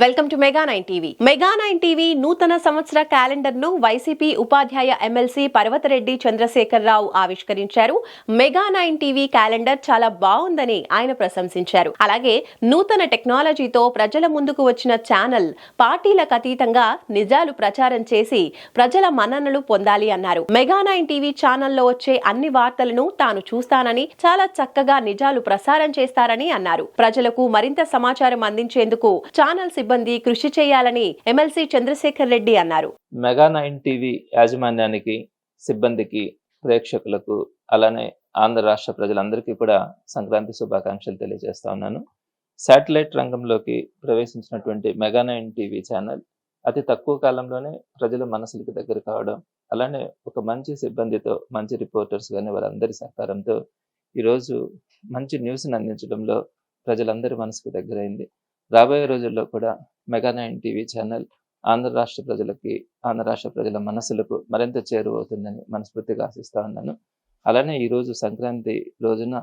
Welcome to Mega Nine TV. Mega Nine TV నూతన సంవత్సర క్యాలెండర్ను వైసీపీ ఉపాధ్యాయ ఎమ్మెల్సీ పర్వతరెడ్డి చంద్రశేఖర్ రావు ఆవిష్కరించారు. మెగా నైన్ టీవీ క్యాలెండర్ చాలా బాగుందని ఆయన ప్రశంసించారు. అలాగే నూతన టెక్నాలజీతో ప్రజల ముందుకు వచ్చిన ఛానల్ పార్టీలకు అతీతంగా నిజాలు ప్రచారం చేసి ప్రజల మన్ననలు పొందాలి అన్నారు. మెగా నైన్ టీవీ ఛానల్లో వచ్చే అన్ని వార్తలను తాను చూస్తానని చాలా చక్కగా నిజాలు ప్రసారం చేస్తారని అన్నారు. ప్రజలకు మరింత సమాచారం అందించేందుకు ఛానల్ సిబ్బంది కృషి చేయాలని ఎమ్మెల్సీ చంద్రశేఖర్ రెడ్డి అన్నారు. మెగా నైన్ టీవీ యాజమాన్యానికి సిబ్బందికి ప్రేక్షకులకు అలానే ఆంధ్ర రాష్ట్ర ప్రజలందరికీ కూడా సంక్రాంతి శుభాకాంక్షలు తెలియజేస్తా ఉన్నాను. శాటిలైట్ రంగంలోకి ప్రవేశించినటువంటి మెగా నైన్ టీవీ ఛానల్ అతి తక్కువ కాలంలోనే ప్రజల మనసులకు దగ్గర కావడం అలానే ఒక మంచి సిబ్బందితో మంచి రిపోర్టర్స్ కానీ వారందరి సహకారంతో ఈరోజు మంచి న్యూస్ని అందించడంలో ప్రజలందరి మనసుకు దగ్గరైంది. రాబోయే రోజుల్లో కూడా Mega nine TV channel Andhra రాష్ట్ర ప్రజలకి ఆంధ్ర రాష్ట్ర ప్రజల మనసులకు మరింత చేరువవుతుందని మనస్ఫూర్తిగా ఆశిస్తా ఉన్నాను. అలానే ఈరోజు సంక్రాంతి రోజున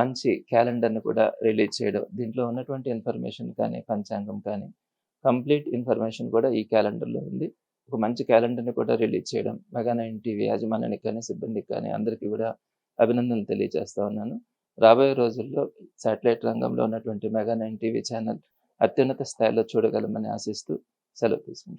మంచి క్యాలెండర్ని కూడా రిలీజ్ చేయడం దీంట్లో ఉన్నటువంటి ఇన్ఫర్మేషన్ కానీ పంచాంగం కానీ కంప్లీట్ ఇన్ఫర్మేషన్ కూడా ఈ క్యాలెండర్లో ఉంది. ఒక మంచి క్యాలెండర్ని కూడా రిలీజ్ చేయడం మెగా నైన్ టీవీ యాజమాన్యానికి కానీ సిబ్బందికి కానీ అందరికీ కూడా అభినందనలు తెలియజేస్తా ఉన్నాను. రాబోయే రోజుల్లో శాటిలైట్ రంగంలో ఉన్నటువంటి మెగా నైన్ టీవీ ఛానల్ అత్యున్నత స్థాయిలో చూడగలమని ఆశిస్తూ సెలవు తీసుకుంటాను